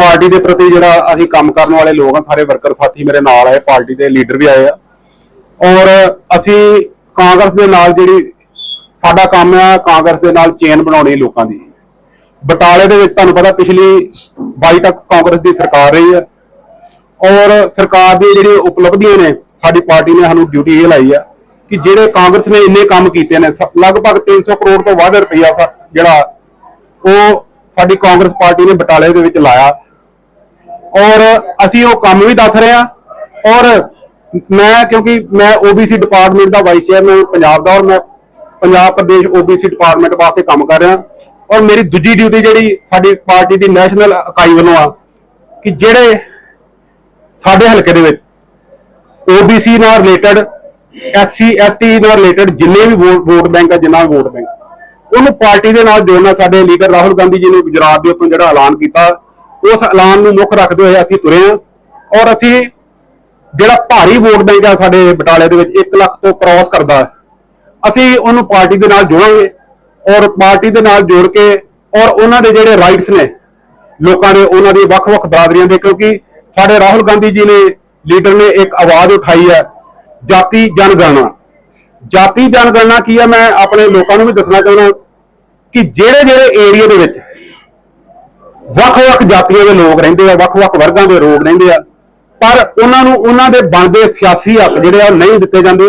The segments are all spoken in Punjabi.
ਪਾਰਟੀ ਦੇ ਪ੍ਰਤੀ ਜਿਹੜਾ ਅਸੀਂ ਕੰਮ ਕਰਨ ਵਾਲੇ ਲੋਕ ਆ, ਸਾਰੇ ਵਰਕਰ ਸਾਥੀ ਮੇਰੇ ਨਾਲ ਆਏ, ਪਾਰਟੀ ਦੇ ਲੀਡਰ ਵੀ ਆਏ ਆ। ਔਰ ਅਸੀਂ ਕਾਂਗਰਸ ਦੇ ਨਾਲ ਜਿਹੜੀ ਸਾਡਾ ਕੰਮ ਆ, ਕਾਂਗਰਸ ਦੇ ਨਾਲ ਚੇਨ ਬਣਾਉਣੀ ਲੋਕਾਂ ਦੀ। ਬਟਾਲੇ ਦੇ ਵਿੱਚ ਤੁਹਾਨੂੰ ਪਤਾ ਪਿਛਲੀ 22 ਤੱਕ ਕਾਂਗਰਸ ਦੀ ਸਰਕਾਰ ਰਹੀ ਹੈ ਔਰ ਸਰਕਾਰ ਦੀ ਜਿਹੜੀ ਉਪਲਬਧੀਆਂ ਨੇ, ਸਾਡੀ ਪਾਰਟੀ ਨੇ ਸਾਨੂੰ ਡਿਊਟੀ ਇਹ ਲਾਈ ਆ ਕਿ ਜਿਹੜੇ ਕਾਂਗਰਸ ਨੇ ਇੰਨੇ ਕੰਮ ਕੀਤੇ ਨੇ, ਸ- ਲਗਭਗ 300 ਕਰੋੜ ਤੋਂ ਵੱਧ ਰੁਪਈਆ ਸਾ- ਜਿਹੜਾ ਉਹ ਸਾਡੀ ਕਾਂਗਰਸ ਪਾਰਟੀ ਨੇ ਬਟਾਲੇ ਦੇ ਵਿੱਚ ਲਾਇਆ। ਔਰ ਅਸੀਂ ਉਹ ਕੰਮ ਵੀ ਦੱਸ ਰਹੇ ਹਾਂ। ਔਰ ਮੈਂ, ਕਿਉਂਕਿ ਮੈਂ OBC ਡਿਪਾਰਟਮੈਂਟ ਦਾ ਵਾਈਸ ਚੇਅਰਮੈਨ ਪੰਜਾਬ ਦਾ ਔਰ ਮੈਂ ਪੰਜਾਬ ਪ੍ਰਦੇਸ਼ OBC ਡਿਪਾਰਟਮੈਂਟ ਵਾਸਤੇ ਕੰਮ ਕਰ ਰਿਹਾ। ਔਰ ਮੇਰੀ ਦੂਜੀ ਡਿਊਟੀ ਜਿਹੜੀ ਸਾਡੀ ਪਾਰਟੀ ਦੀ ਨੈਸ਼ਨਲ ਇਕਾਈ ਵੱਲੋਂ ਆ, ਕਿ ਜਿਹੜੇ ਸਾਡੇ ਹਲਕੇ ਦੇ ਵਿੱਚ OBC ਨਾਲ ਰਿਲੇਟਡ SC ST ਨਾਲ ਰਿਲੇਟਡ ਜਿੰਨੇ ਵੀ ਵੋ- ਵੋਟ ਬੈਂਕ ਆ, ਜਿੰਨਾ ਵੀ ਵੋਟ ਬੈਂਕ, ਉਹਨੂੰ ਪਾਰਟੀ ਦੇ ਨਾਲ ਜੋੜਨਾ ਸਾਡੇ ਲੀਡਰ ਰਾਹੁਲ ਗਾਂਧੀ ਜੀ ਨੇ ਗੁਜਰਾਤ ਦੇ ਉੱਤੋਂ ਜਿਹੜਾ ਐਲਾਨ ਕੀਤਾ। ਉਸ ਐਲਾਨ ਨੂੰ ਮੁੱਖ ਰੱਖਦੇ ਹੋਏ ਅਸੀਂ ਤੁਰੇ ਹਾਂ। ਔਰ ਅਸੀਂ ਜਿਹੜਾ ਭਾਰੀ ਵੋਟ ਬੈਂਕ ਆ ਸਾਡੇ ਬਟਾਲੇ ਦੇ ਵਿੱਚ 1 ਲੱਖ ਤੋਂ ਕ੍ਰਾਸ ਕਰਦਾ ਅਸੀਂ ਉਹਨੂੰ ਪਾਰਟੀ ਦੇ ਨਾਲ ਜੋੜਾਂਗੇ ਔਰ ਪਾਰਟੀ ਦੇ ਨਾਲ ਜੋੜ ਕੇ ਔਰ ਉਹਨਾਂ ਦੇ ਜਿਹੜੇ ਰਾਈਟਸ ਨੇ, ਲੋਕਾਂ ਦੇ ਉਹਨਾਂ ਦੀ ਵੱਖ-ਵੱਖ ਬਰਾਦਰੀਆਂ ਦੇ, ਕਿਉਂਕਿ ਸਾਡੇ ਰਾਹੁਲ ਗਾਂਧੀ ਜੀ ਨੇ, ਲੀਡਰ ਨੇ ਇੱਕ ਆਵਾਜ਼ ਉਠਾਈ ਹੈ, ਜਾਤੀ ਜਨਗਣਨਾ। ਜਾਤੀ ਜਨਗਣਨਾ ਕੀ ਹੈ? ਮੈਂ ਆਪਣੇ ਲੋਕਾਂ ਨੂੰ ਵੀ ਦੱਸਣਾ ਚਾਹੁੰਦਾ ਕਿ ਜਿਹੜੇ ਜਿਹੜੇ ਏਰੀਆ ਦੇ ਵਿੱਚ ਵੱਖ-ਵੱਖ ਜਾਤੀਆਂ ਦੇ ਲੋਕ ਰਹਿੰਦੇ ਆ, ਵੱਖ-ਵੱਖ ਵਰਗਾਂ ਦੇ ਲੋਕ ਰਹਿੰਦੇ ਆ। ਪਰ ਉਹਨਾਂ ਨੂੰ, ਉਹਨਾਂ ਦੇ ਬਣਦੇ ਸਿਆਸੀ ਹੱਕ ਜਿਹੜੇ ਆ ਉਹ ਨਹੀਂ ਦਿੱਤੇ ਜਾਂਦੇ।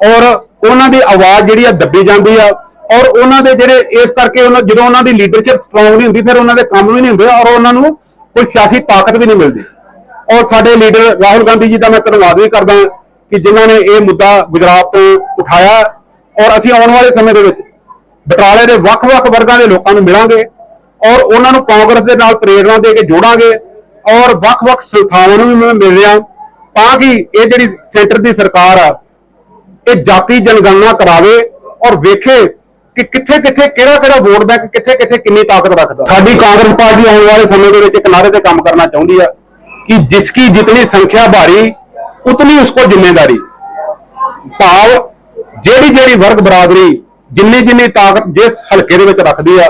ਔਰ ਉਹਨਾਂ ਦੀ ਆਵਾਜ਼ ਜਿਹੜੀ ਆ ਦੱਬੀ ਜਾਂਦੀ ਆ। ਔਰ ਉਹਨਾਂ ਦੇ ਜਿਹੜੇ ਇਸ ਕਰਕੇ ਉਹਨਾਂ, ਜਦੋਂ ਉਹਨਾਂ ਦੀ ਲੀਡਰਸ਼ਿਪ ਸਟਰੋਂਗ ਨਹੀਂ ਹੁੰਦੀ, ਫਿਰ ਉਹਨਾਂ ਦੇ ਕੰਮ ਵੀ ਨਹੀਂ ਹੁੰਦੇ ਔਰ ਉਹਨਾਂ ਨੂੰ ਕੋਈ ਸਿਆਸੀ ਤਾਕਤ ਵੀ ਨਹੀਂ ਮਿਲਦੀ। ਔਰ ਸਾਡੇ ਲੀਡਰ ਰਾਹੁਲ ਗਾਂਧੀ ਜੀ ਦਾ ਮੈਂ ਧੰਨਵਾਦ ਵੀ ਕਰਦਾ ਕਿ ਜਿਨ੍ਹਾਂ ਨੇ ਇਹ ਮੁੱਦਾ ਗੁਜਰਾਤ ਤੋਂ ਉਠਾਇਆ। ਔਰ ਅਸੀਂ ਆਉਣ ਵਾਲੇ ਸਮੇਂ ਦੇ ਵਿੱਚ ਬਟਾਲੇ ਦੇ ਵੱਖ-ਵੱਖ ਵਰਗਾਂ ਦੇ ਲੋਕਾਂ ਨੂੰ ਮਿਲਾਂਗੇ। ਔਰ ਉਹਨਾਂ ਨੂੰ ਕਾਂਗਰਸ ਦੇ ਨਾਲ ਪ੍ਰੇਰਣਾ ਦੇ ਕੇ ਜੋੜਾਂਗੇ ਔਰ ਵੱਖ-ਵੱਖ ਸੰਸਥਾਵਾਂ ਨੂੰ ਵੀ ਮੈਂ ਮਿਲ ਰਿਹਾ ਤਾਂ ਕਿ ਇਹ ਜਿਹੜੀ ਸੈਂਟਰ ਦੀ ਸਰਕਾਰ ਆ, ਇਹ ਜਾਤੀ ਜਨਗਣਨਾ ਕਰਾਵੇ ਔਰ ਵੇਖੇ ਕਿ ਕਿੱਥੇ ਕਿੱਥੇ ਕਿਹੜਾ ਕਿਹੜਾ ਵੋਟ ਬੈਂਕ ਕਿੱਥੇ ਕਿੱਥੇ ਕਿੰਨੀ ਤਾਕਤ ਰੱਖਦਾ। ਸਾਡੀ ਕਾਂਗਰਸ ਪਾਰਟੀ ਆਉਣ ਵਾਲੇ ਸਮੇਂ ਦੇ ਵਿੱਚ ਇੱਕ ਨਾਰੇ ਤੇ ਕੰਮ ਕਰਨਾ ਚਾਹੁੰਦੀ ਆ ਕਿ ਜਿਸकी ਜਿਤਨੀ ਸੰਖਿਆ ਭਾਰੀ, ਉਤਨੀ ਉਸ ਉਸਕੋ ਜ਼ਿੰਮੇਵਾਰੀ ਭਾਵ ਜਿਹੜੀ ਜਿਹੜੀ ਵਰਗ ਬਰਾਦਰੀ ਜਿੰਨੀ ਜਿੰਨੀ ਤਾਕਤ ਜਿਸ ਹਲਕੇ ਦੇ ਵਿੱਚ ਰੱਖਦੀ ਆ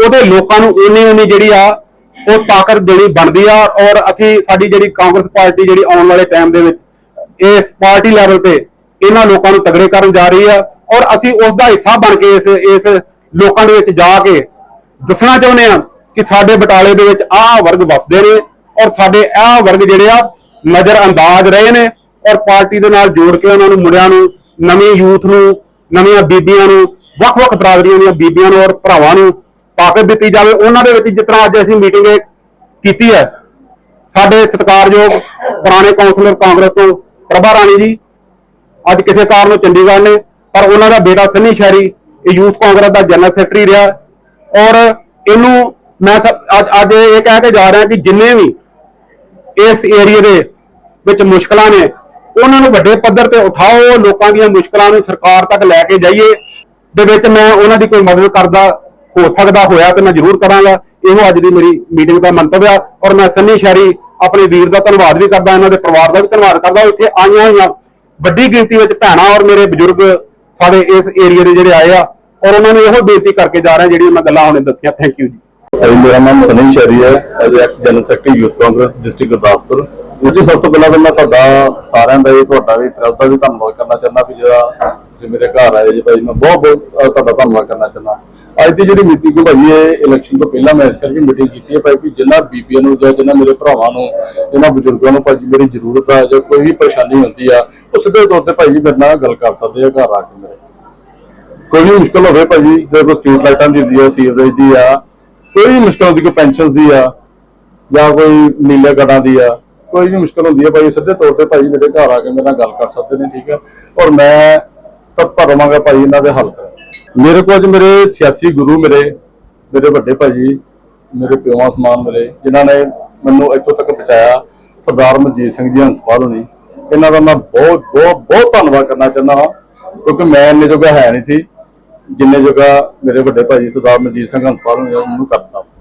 ਉਹਦੇ ਲੋਕਾਂ ਨੂੰ ਉਨੀ ਉਨੀ ਜਿਹੜੀ ਆ, ਉਹ ਤਾਕਤ ਦੇਣੀ ਬਣਦੀ ਆ ਔਰ ਅਸੀਂ ਸਾਡੀ ਜਿਹੜੀ ਕਾਂਗਰਸ ਪਾਰਟੀ ਜਿਹੜੀ ਆਉਣ ਵਾਲੇ ਟਾਈਮ ਦੇ ਵਿੱਚ, ਇਸ ਪਾਰਟੀ ਲੈਵਲ ਤੇ ਇਹਨਾਂ ਲੋਕਾਂ ਨੂੰ ਤਗੜੇ ਕਰਨ ਜਾ ਰਹੀ ਆ ਔਰ ਅਸੀਂ ਉਸ ਦਾ ਹਿੱਸਾ ਬਣ ਕੇ ਇਸ ਇਸ ਲੋਕਾਂ ਦੇ ਵਿੱਚ ਜਾ ਕੇ ਦੱਸਣਾ ਚਾਹੁੰਦੇ ਆ ਕਿ ਸਾਡੇ ਬਟਾਲੇ ਦੇ ਵਿੱਚ ਆਹ ਵਰਗ ਵਸਦੇ ਨੇ ਔਰ ਸਾਡੇ ਆਹ ਵਰਗ ਜਿਹੜੇ ਆ ਨਜ਼ਰ ਅੰਦਾਜ਼ ਰਹੇ ਨੇ ਔਰ ਪਾਰਟੀ ਦੇ ਨਾਲ ਜੋੜ ਕੇ ਉਹਨਾਂ ਨੂੰ ਮੁੰਡਿਆਂ ਨੂੰ, ਨਵੀਂ ਯੂਥ ਨੂੰ, ਨਵੀਆਂ ਬੀਬੀਆਂ ਨੂੰ, ਵੱਖ-ਵੱਖ ਬਰਾਦਰੀਆਂ ਦੀਆਂ ਬੀਬੀਆਂ ਨੂੰ ਔਰ ਭਰਾਵਾਂ ਨੂੰ ਤਾਕਤ ਦਿੱਤੀ ਜਾਵੇ। ਉਹਨਾਂ ਦੇ ਵਿੱਚ ਜਿਸ ਤਰ੍ਹਾਂ ਅੱਜ ਅਸੀਂ ਮੀਟਿੰਗ ਕੀਤੀ ਹੈ, ਸਾਡੇ ਸਤਿਕਾਰਯੋਗ ਪੁਰਾਣੇ ਕਾਉਂਸਲਰ ਕਾਂਗਰਸ ਤੋਂ ਪ੍ਰਭਾ ਰਾਣੀ ਜੀ, ਅੱਜ ਕਿਸੇ ਕਾਰਨ ਚੰਡੀਗੜ੍ਹ ਨੇ, ਪਰ ਉਹਨਾਂ ਦਾ ਬੇਟਾ ਸੰਨੀ ਸ਼ਹਿਰੀ, ਇਹ ਯੂਥ ਕਾਂਗਰਸ ਦਾ ਜਨਰਲ ਸੈਕਟਰੀ ਰਿਹਾ। ਔਰ ਇਹਨੂੰ ਮੈਂ ਅੱਜ ਅੱਜ ਇਹ ਕਹਿ ਕੇ ਜਾ ਰਿਹਾ ਕਿ ਜਿੰਨੇ ਵੀ ਇਸ ਏਰੀਆ ਦੇ ਵਿੱਚ ਮੁਸ਼ਕਲਾਂ ਨੇ, ਉਹਨਾਂ ਨੂੰ ਵੱਡੇ ਪੱਧਰ ਤੇ ਉਠਾਓ, ਲੋਕਾਂ ਦੀਆਂ ਮੁਸ਼ਕਲਾਂ ਨੂੰ ਸਰਕਾਰ ਤੱਕ ਲੈ ਕੇ ਜਾਈਏ, ਦੇ ਵਿੱਚ ਮੈਂ ਉਹਨਾਂ ਦੀ ਕੋਈ ਮਦਦ ਕਰਦਾ ਹੋ ਸਕਦਾ ਹੋਇਆ ਤੇ ਮੈਂ ਜ਼ਰੂਰ ਕਰਾਂਗਾ। ਇਹੋ ਅੱਜ ਦੀ ਮੇਰੀ ਮੀਟਿੰਗ ਦਾ ਮੰਤਵ ਆ ਔਰ ਮੈਂ ਸੰਨੀ ਸ਼ਹਿਰੀ ਆਪਣੇ ਵੀਰ ਦਾ ਧੰਨਵਾਦ ਵੀ ਕਰਦਾ, ਇਹਨਾਂ ਦੇ ਪਰਿਵਾਰ ਦਾ ਵੀ ਧੰਨਵਾਦ ਕਰਦਾ। ਇੱਥੇ ਆਈਆਂ ਹੋਈਆਂ ਵੱਡੀ ਗਿਣਤੀ ਵਿੱਚ ਭੈਣਾਂ ਔਰ ਮੇਰੇ ਬਜ਼ੁਰਗ ਸਾਡੇ ਇਸ ਏਰੀਆ ਦੇ ਜਿਹੜੇ ਆਏ ਆ ਔਰ ਉਹਨਾਂ ਨੂੰ ਇਹੋ ਬੇਨਤੀ ਕਰਕੇ ਜਾ ਰਿਹਾ ਜਿਹੜੀਆਂ ਮੈਂ ਗੱਲਾਂ ਹੁਣੇ ਦੱਸੀਆਂ। ਥੈਂਕ ਯੂ ਜੀ। ਮੇਰਾ ਨਾਮ ਸਨੀ ਸ਼ਰੀ ਹੈ। As ex general secretary youth Congress district Gurdaspur. ਜੀ ਸਭ ਤੋਂ ਪਹਿਲਾਂ ਤਾਂ ਮੈਂ ਤੁਹਾਡਾ ਸਾਰਿਆਂ ਦਾ ਹੀ ਤੁਹਾਡਾ ਵੀ ਪ੍ਰੈਸ ਦਾ ਵੀ ਧੰਨਵਾਦ ਕਰਨਾ ਚਾਹੁੰਦਾ ਕਿ ਜਿਹੜਾ ਤੁਸੀਂ ਮੇਰੇ ਘਰ ਆਏ ਜੀ। ਭਾਈ ਮੈਂ ਬਹੁਤ ਬਹੁਤ ਤੁਹਾਡਾ ਧੰਨਵਾਦ ਕਰਨਾ ਚਾਹੁੰਦਾ। ਅੱਜ ਦੀ ਜਿਹੜੀ ਮੀਟਿੰਗ ਹੈ ਭਾਈ ਇਹ ਇਲੈਕਸ਼ਨ ਤੋਂ ਪਹਿਲਾਂ ਮੈਂ ਇਸ ਕਰਕੇ ਮੀਟਿੰਗ ਕੀਤੀ ਹੈ ਭਾਈ ਕਿ ਜਿਨ੍ਹਾਂ ਬੀਪੀਐਨ ਨੂੰ ਜਾਂ ਜਿਨ੍ਹਾਂ ਮੇਰੇ ਭਰਾਵਾਂ ਨੂੰ ਜਿਨ੍ਹਾਂ ਬਜ਼ੁਰਗਾਂ ਨੂੰ ਭਾਜੀ ਮੇਰੀ ਜ਼ਰੂਰਤ ਆ, ਜਾਂ ਕੋਈ ਵੀ ਪਰੇਸ਼ਾਨੀ ਹੁੰਦੀ ਆ, ਉਹ ਸਿੱਧੇ ਤੌਰ ਤੇ ਭਾਈ ਮੇਰੇ ਨਾਲ ਗੱਲ ਕਰ ਸਕਦੇ ਆ, ਘਰ ਆ ਕੇ ਮੇਰੇ। ਕੋਈ ਵੀ ਮੁਸ਼ਕਲ ਹੋਵੇ ਭਾਜੀ ਜੇ ਕੋਈ ਸਟਰੀਟ ਲਾਈਟਾਂ ਦੀ ਹੁੰਦੀ ਆ, ਸੀਵਰੇਜ ਦੀ ਆ, ਕੋਈ ਵੀ ਮੁਸ਼ਕਲ ਹੁੰਦੀ ਕੋਈ ਪੈਨਸ਼ਨ ਦੀ ਆ, ਜਾਂ ਕੋਈ ਨੀਲੇ ਕਾਰਡਾਂ ਦੀ ਆ, ਕੋਈ ਵੀ ਮੁਸ਼ਕਲ ਹੁੰਦੀ ਹੈ ਭਾਈ ਸਿੱਧੇ ਤੌਰ ਤੇ ਭਾਈ ਮੇਰੇ ਘਰ ਆ ਕੇ ਮੇਰੇ ਨਾਲ ਗੱਲ ਕਰ ਸਕਦੇ ਨੇ, ਠੀਕ ਹੈ ਔਰ ਮੈਂ ਤਤਪਰ ਰਵਾਂਗਾ ਭਾਈ ਇਹਨਾਂ ਦੇ ਹੱਲ ਕਰਨ। ਮੇਰੇ ਕੋਲ ਅੱਜ ਮੇਰੇ ਸਿਆਸੀ ਗੁਰੂ ਮੇਰੇ ਮੇਰੇ ਵੱਡੇ ਭਾਜੀ ਮੇਰੇ ਪਿਓਾਂ ਸਮਾਨ ਮੇਰੇ, ਜਿਨ੍ਹਾਂ ਨੇ ਮੈਨੂੰ ਇੱਥੋਂ ਤੱਕ ਪਹੁੰਚਾਇਆ, ਸਰਦਾਰ ਮਨਜੀਤ ਸਿੰਘ ਜੀ ਹੰਸਪਾਲ ਹੋਣੀ। ਇਹਨਾਂ ਦਾ ਮੈਂ ਬਹੁਤ ਬਹੁਤ ਬਹੁਤ ਧੰਨਵਾਦ ਕਰਨਾ ਚਾਹੁੰਦਾ ਹਾਂ, ਕਿਉਂਕਿ ਮੈਂ ਇੰਨੇ ਜੋਗਾ ਹੈ ਨਹੀਂ ਸੀ, ਜਿੰਨੇ ਜੋਗਾ ਮੇਰੇ ਵੱਡੇ ਭਾਜੀ ਸਰਦਾਰ ਮਨਜੀਤ ਸਿੰਘ ਹੰਸਪਾਲ ਹੋਣੀ, ਉਹਨੂੰ ਕਰ